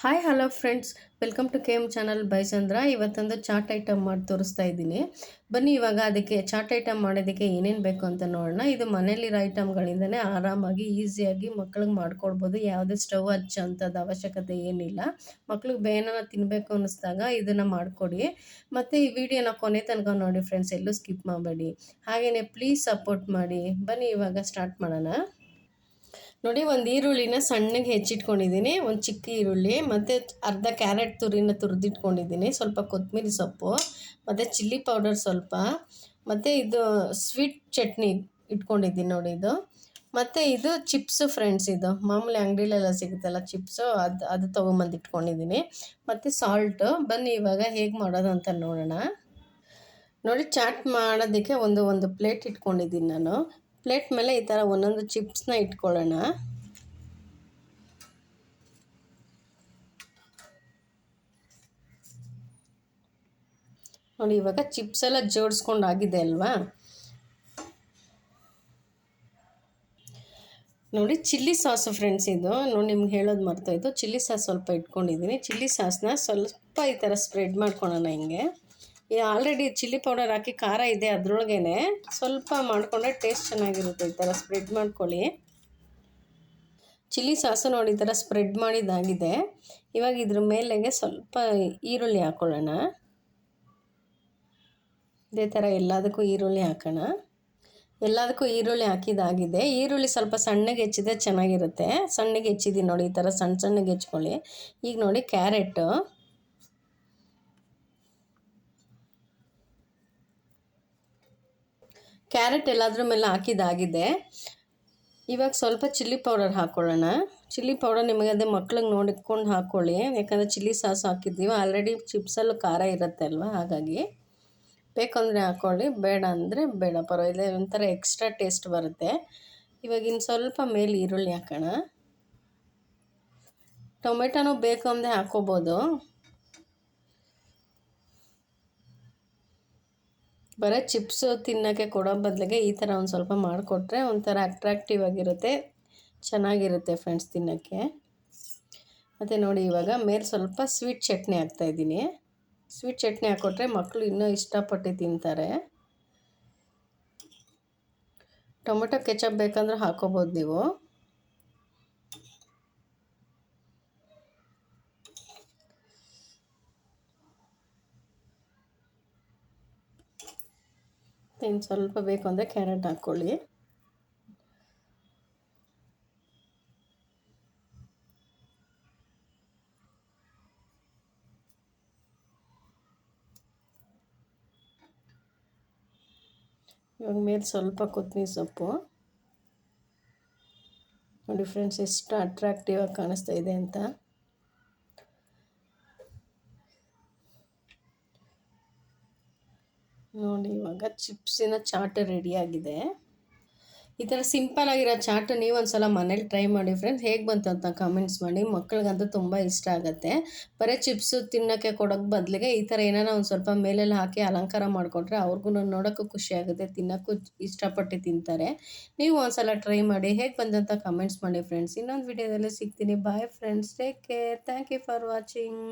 Hi hello friends welcome to K M channel by Chandra ಇವತ್ತೊಂದು chat item ಮಾಡಿ ತೋರಿಸ್ತಾ ಇದ್ದೀನಿ. ಬನ್ನಿ, ಇವಾಗ ಅದಕ್ಕೆ ಚಾಟ್ ಐಟಮ್ ಮಾಡೋದಕ್ಕೆ ಏನೇನು ಬೇಕು ಅಂತ ನೋಡೋಣ. ಇದು ಮನೇಲಿರೋ ಐಟಮ್ಗಳಿಂದನೇ ಆರಾಮಾಗಿ ಈಸಿಯಾಗಿ ಮಕ್ಳಿಗೆ ಮಾಡ್ಕೊಡ್ಬೋದು. ಯಾವುದೇ ಸ್ಟವ್ ಹಚ್ಚೋಂಥದ್ದು ಅವಶ್ಯಕತೆ ಏನಿಲ್ಲ. ಮಕ್ಳಿಗೆ ಬೇನಾನ ತಿನ್ನಬೇಕು ಅನ್ನಿಸ್ದಾಗ ಇದನ್ನು ಮಾಡಿಕೊಡಿ. ಮತ್ತು ಈ ವಿಡಿಯೋನ ಕೊನೆ ತನಕ ನೋಡಿ ಫ್ರೆಂಡ್ಸ್ ಎಲ್ಲೂ ಸ್ಕಿಪ್ ಮಾಡಬೇಡಿ. ಹಾಗೆಯೇ ಪ್ಲೀಸ್ ಸಪೋರ್ಟ್ ಮಾಡಿ. ಬನ್ನಿ, ಇವಾಗ ಸ್ಟಾರ್ಟ್ ಮಾಡೋಣ. ನೋಡಿ, ಒಂದು ಈರುಳ್ಳಿನ ಸಣ್ಣಗೆ ಹೆಚ್ಚಿಟ್ಕೊಂಡಿದ್ದೀನಿ, ಒಂದು ಚಿಕ್ಕ ಈರುಳ್ಳಿ, ಮತ್ತು ಅರ್ಧ ಕ್ಯಾರೆಟ್ ತುರಿನ ತುರಿದಿಟ್ಕೊಂಡಿದ್ದೀನಿ, ಸ್ವಲ್ಪ ಕೊತ್ತಂಬರಿ ಸೊಪ್ಪು, ಮತ್ತು ಚಿಲ್ಲಿ ಪೌಡರ್ ಸ್ವಲ್ಪ, ಮತ್ತು ಇದು ಸ್ವೀಟ್ ಚಟ್ನಿ ಇಟ್ಕೊಂಡಿದ್ದೀನಿ ನೋಡಿ ಇದು, ಮತ್ತು ಇದು ಚಿಪ್ಸು ಫ್ರೆಂಡ್ಸ್ ಇದು, ಮಾಮೂಲಿ ಅಂಗಡಿಲೆಲ್ಲ ಸಿಗುತ್ತಲ್ಲ ಚಿಪ್ಸು, ಅದು ಅದು ತೊಗೊಂಬಂದು ಇಟ್ಕೊಂಡಿದ್ದೀನಿ, ಮತ್ತು ಸಾಲ್ಟು, ಬನ್ನಿ ಇವಾಗ ಹೇಗೆ ಮಾಡೋದು ಅಂತ ನೋಡೋಣ. ನೋಡಿ, ಚಾಟ್ ಮಾಡೋದಕ್ಕೆ ಒಂದು ಒಂದು ಪ್ಲೇಟ್ ಇಟ್ಕೊಂಡಿದ್ದೀನಿ ನಾನು ಪ್ಲೇಟ್ ಮೇಲೆ ಈ ಥರ ಒಂದೊಂದು ಚಿಪ್ಸ್ನ ಇಟ್ಕೊಳ್ಳೋಣ. ನೋಡಿ, ಇವಾಗ ಚಿಪ್ಸ್ ಎಲ್ಲ ಜೋಡಿಸ್ಕೊಂಡು ಆಗಿದೆ ಅಲ್ವಾ? ನೋಡಿ, ಚಿಲ್ಲಿ ಸಾಸು ಫ್ರೆಂಡ್ಸ್ ಇದು. ನೋಡಿ, ನಿಮ್ಗೆ ಹೇಳೋದು ಮರ್ತಾಯಿತ್ತು ಚಿಲ್ಲಿ ಸಾಸ್ ಸ್ವಲ್ಪ ಇಟ್ಕೊಂಡಿದ್ದೀನಿ. ಚಿಲ್ಲಿ ಸಾಸ್ನ ಸ್ವಲ್ಪ ಈ ಥರ ಸ್ಪ್ರೆಡ್ ಮಾಡ್ಕೊಳ್ಳೋಣ ಹಿಂಗೆ. ಆಲ್ರೆಡಿ ಚಿಲ್ಲಿ ಪೌಡರ್ ಹಾಕಿ ಖಾರ ಇದೆ ಅದ್ರೊಳಗೇ ಸ್ವಲ್ಪ ಮಾಡಿಕೊಂಡ್ರೆ ಟೇಸ್ಟ್ ಚೆನ್ನಾಗಿರುತ್ತೆ ಈ ಥರ ಸ್ಪ್ರೆಡ್ ಮಾಡ್ಕೊಳ್ಳಿ. ಚಿಲ್ಲಿ ಸಾಸು ನೋಡಿ ಈ ಥರ ಸ್ಪ್ರೆಡ್ ಮಾಡಿದ್ದಾಗಿದೆ. ಇವಾಗ ಇದ್ರ ಮೇಲೆಗೆ ಸ್ವಲ್ಪ ಈರುಳ್ಳಿ ಹಾಕ್ಕೊಳ್ಳೋಣ ಇದೇ ಥರ ಎಲ್ಲದಕ್ಕೂ ಈರುಳ್ಳಿ ಹಾಕೋಣ. ಎಲ್ಲದಕ್ಕೂ ಈರುಳ್ಳಿ ಹಾಕಿದಾಗಿದೆ ಈರುಳ್ಳಿ ಸ್ವಲ್ಪ ಸಣ್ಣಗೆ ಹೆಚ್ಚಿದ್ರೆ ಚೆನ್ನಾಗಿರುತ್ತೆ. ಸಣ್ಣಗೆ ಹೆಚ್ಚಿದ್ದೀನಿ ನೋಡಿ ಈ ಥರ ಸಣ್ಣ ಸಣ್ಣಗೆ ಹೆಚ್ಕೊಳ್ಳಿ ಈಗ ನೋಡಿ ಕ್ಯಾರೆಟು. ಕ್ಯಾರೆಟ್ ಎಲ್ಲಾದ್ರ ಮೇಲೆ ಹಾಕಿದಾಗಿದೆ ಇವಾಗ ಸ್ವಲ್ಪ ಚಿಲ್ಲಿ ಪೌಡರ್ ಹಾಕ್ಕೊಳ್ಳೋಣ ಚಿಲ್ಲಿ ಪೌಡರ್ ನಿಮಗೆ ಅದೇ ಮಕ್ಳಿಗೆ ನೋಡಿಕೊಂಡು ಹಾಕ್ಕೊಳ್ಳಿ ಯಾಕಂದರೆ ಚಿಲ್ಲಿ ಸಾಸ್ ಹಾಕಿದ್ದೀವಿ. ಆಲ್ರೆಡಿ ಚಿಪ್ಸಲ್ಲೂ ಖಾರ ಇರುತ್ತೆ ಅಲ್ವಾ? ಹಾಗಾಗಿ ಬೇಕಂದರೆ ಹಾಕ್ಕೊಳ್ಳಿ ಬೇಡ ಅಂದರೆ ಬೇಡ. ಪರವಾಗಿಲ್ಲ, ಒಂಥರ ಎಕ್ಸ್ಟ್ರಾ ಟೇಸ್ಟ್ ಬರುತ್ತೆ. ಇವಾಗಿನ ಸ್ವಲ್ಪ ಮೇಲೆ ಈರುಳ್ಳಿ ಹಾಕೋಣ. ಟೊಮೆಟೊನೂ ಬೇಕು ಅಂದರೆ ಹಾಕ್ಕೋಬೋದು ಬರೀ ಚಿಪ್ಸು ತಿನ್ನೋಕ್ಕೆ ಕೊಡೋ ಬದಲಿಗೆ ಈ ಥರ ಒಂದು ಸ್ವಲ್ಪ ಮಾಡಿಕೊಟ್ರೆ ಒಂಥರ ಅಟ್ರಾಕ್ಟಿವ್ ಆಗಿರುತ್ತೆ. ಚೆನ್ನಾಗಿರುತ್ತೆ ಫ್ರೆಂಡ್ಸ್ ತಿನ್ನೋಕ್ಕೆ. ಮತ್ತು ನೋಡಿ ಇವಾಗ ಮೇಲೆ ಸ್ವಲ್ಪ ಸ್ವೀಟ್ ಚಟ್ನಿ ಹಾಕ್ತಾಯಿದ್ದೀನಿ ಸ್ವೀಟ್ ಚಟ್ನಿ ಹಾಕ್ಕೊಟ್ರೆ ಮಕ್ಕಳು ಇನ್ನೂ ಇಷ್ಟಪಟ್ಟು ತಿಂತಾರೆ. ಟೊಮೆಟೊ ಕೆಚಪ್ ಬೇಕಂದ್ರೆ ಹಾಕೋಬೋದು ನೀವು. ಇನ್ನು ಸ್ವಲ್ಪ ಬೇಕು ಅಂದರೆ ಕ್ಯಾರೆಟ್ ಹಾಕ್ಕೊಳ್ಳಿ. ಇವಾಗ ಮೇಲೆ ಸ್ವಲ್ಪ ಕೊತ್ತಂಬರಿ ಸೊಪ್ಪು. ನೋಡಿ ಫ್ರೆಂಡ್ಸ್ ಎಷ್ಟು ಅಟ್ರಾಕ್ಟಿವ್ ಆಗಿ ಕಾಣಿಸ್ತಾ ಇದೆ ಅಂತ. ನೋಡಿ, ಇವಾಗ ಚಿಪ್ಸಿನ ಚಾಟ್ ರೆಡಿಯಾಗಿದೆ ಈ ಥರ ಸಿಂಪಲ್ ಆಗಿರೋ ಚಾಟ್ ನೀವು ಒಂದು ಸಲ ಮನೇಲಿ ಟ್ರೈ ಮಾಡಿ ಫ್ರೆಂಡ್ಸ್ ಹೇಗೆ ಬಂತು ಅಂತ ಕಮೆಂಟ್ಸ್ ಮಾಡಿ. ಮಕ್ಕಳಿಗಂತೂ ತುಂಬ ಇಷ್ಟ ಆಗುತ್ತೆ. ಬರೀ ಚಿಪ್ಸು ತಿನ್ನೋಕ್ಕೆ ಕೊಡೋಕ್ಕೆ ಬದಲಿಗೆ ಈ ಥರ ಏನಾರ ಒಂದು ಸ್ವಲ್ಪ ಮೇಲೆಲ್ಲ ಹಾಕಿ ಅಲಂಕಾರ ಮಾಡಿಕೊಟ್ರೆ ಅವ್ರಿಗೂ ನೋಡೋಕ್ಕೂ ಖುಷಿಯಾಗುತ್ತೆ ತಿನ್ನೋಕ್ಕೂ ಇಷ್ಟಪಟ್ಟು ತಿಂತಾರೆ. ನೀವು ಒಂದು ಸಲ ಟ್ರೈ ಮಾಡಿ ಹೇಗೆ ಬಂದಂತ ಕಮೆಂಟ್ಸ್ ಮಾಡಿ ಫ್ರೆಂಡ್ಸ್ ಇನ್ನೊಂದು ವಿಡಿಯೋದಲ್ಲಿ ಸಿಗ್ತೀನಿ. Bye friends take care thank you for watching